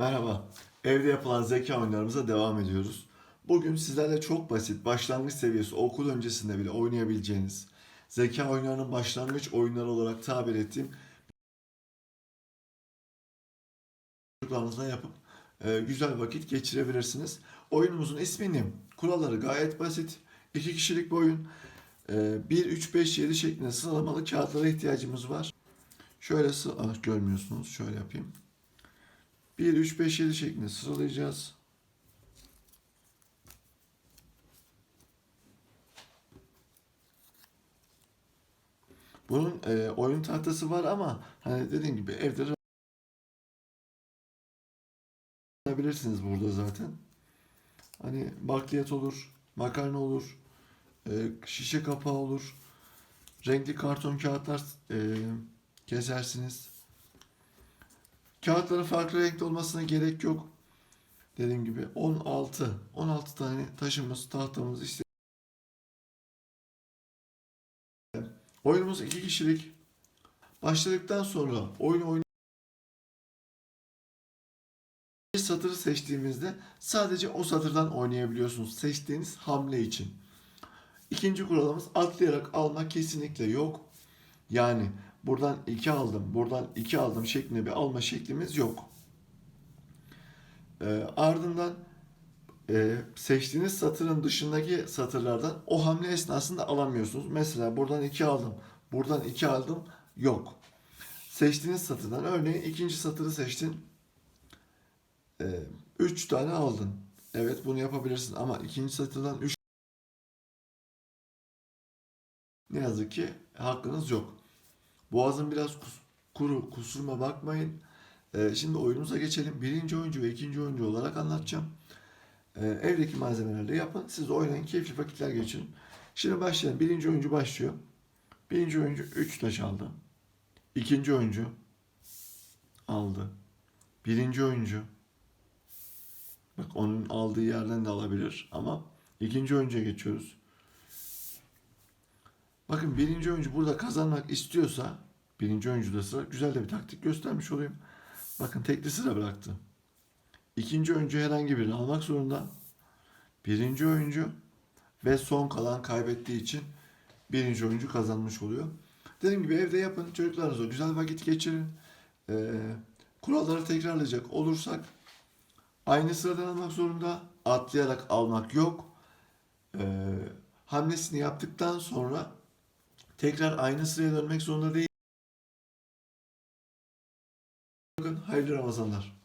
Merhaba. Evde yapılan zeka oyunlarımıza devam ediyoruz. Bugün sizlerle çok basit, başlangıç seviyesi, okul öncesinde bile oynayabileceğiniz, zeka oyunlarının başlangıç oyunları olarak tabir ettiğim çocuklarınızla yapıp e, güzel vakit geçirebilirsiniz. Oyunumuzun ismini, kuralları gayet basit. İki kişilik bir oyun. E, 1, 3, 5, 7 şeklinde sıralamalı kağıtlara ihtiyacımız var. Şöyle ah, görmüyorsunuz. Şöyle yapayım. 1, 3, 5, 7 şeklinde sıralayacağız. Bunun e, oyun tahtası var ama hani dediğim gibi evde bilirsiniz burada zaten. Hani bakliyat olur, makarna olur, e, şişe kapağı olur, renkli karton kağıtlar e, kesersiniz. Kağıtların farklı renkte olmasına gerek yok. Dediğim gibi 16, 16 tane taşımız, tahtamız işte. Oyunumuz iki kişilik. Başladıktan sonra oyun oyn bir satırı seçtiğimizde sadece o satırdan oynayabiliyorsunuz seçtiğiniz hamle için. İkinci kuralımız atlayarak almak kesinlikle yok. Yani buradan 2 aldım, buradan 2 aldım şeklinde bir alma şeklimiz yok. Ee, ardından e, seçtiğiniz satırın dışındaki satırlardan o hamle esnasında alamıyorsunuz. Mesela buradan 2 aldım, buradan 2 aldım yok. Seçtiğiniz satırdan örneğin ikinci satırı seçtin. 3 tane aldın. Evet bunu yapabilirsin ama ikinci satırdan 3 ne yazık ki hakkınız yok. Boğazım biraz kus- kuru, kusuruma bakmayın. Ee, şimdi oyunumuza geçelim. Birinci oyuncu ve ikinci oyuncu olarak anlatacağım. Ee, evdeki malzemelerle yapın. Siz oynayın, keyifli vakitler geçirin. Şimdi başlayalım. Birinci oyuncu başlıyor. Birinci oyuncu 3 taş aldı. İkinci oyuncu aldı. Birinci oyuncu bak onun aldığı yerden de alabilir ama ikinci oyuncuya geçiyoruz. Bakın birinci oyuncu burada kazanmak istiyorsa birinci oyuncuda sıra güzel de bir taktik göstermiş olayım. Bakın tekli sıra bıraktı. İkinci oyuncu herhangi birini almak zorunda. Birinci oyuncu ve son kalan kaybettiği için birinci oyuncu kazanmış oluyor. Dediğim gibi evde yapın. Çocuklarınızla güzel vakit geçirin. Ee, kuralları tekrarlayacak olursak aynı sıradan almak zorunda. Atlayarak almak yok. Ee, hamlesini yaptıktan sonra tekrar aynı sıraya dönmek zorunda değil. Hayırlı Ramazanlar.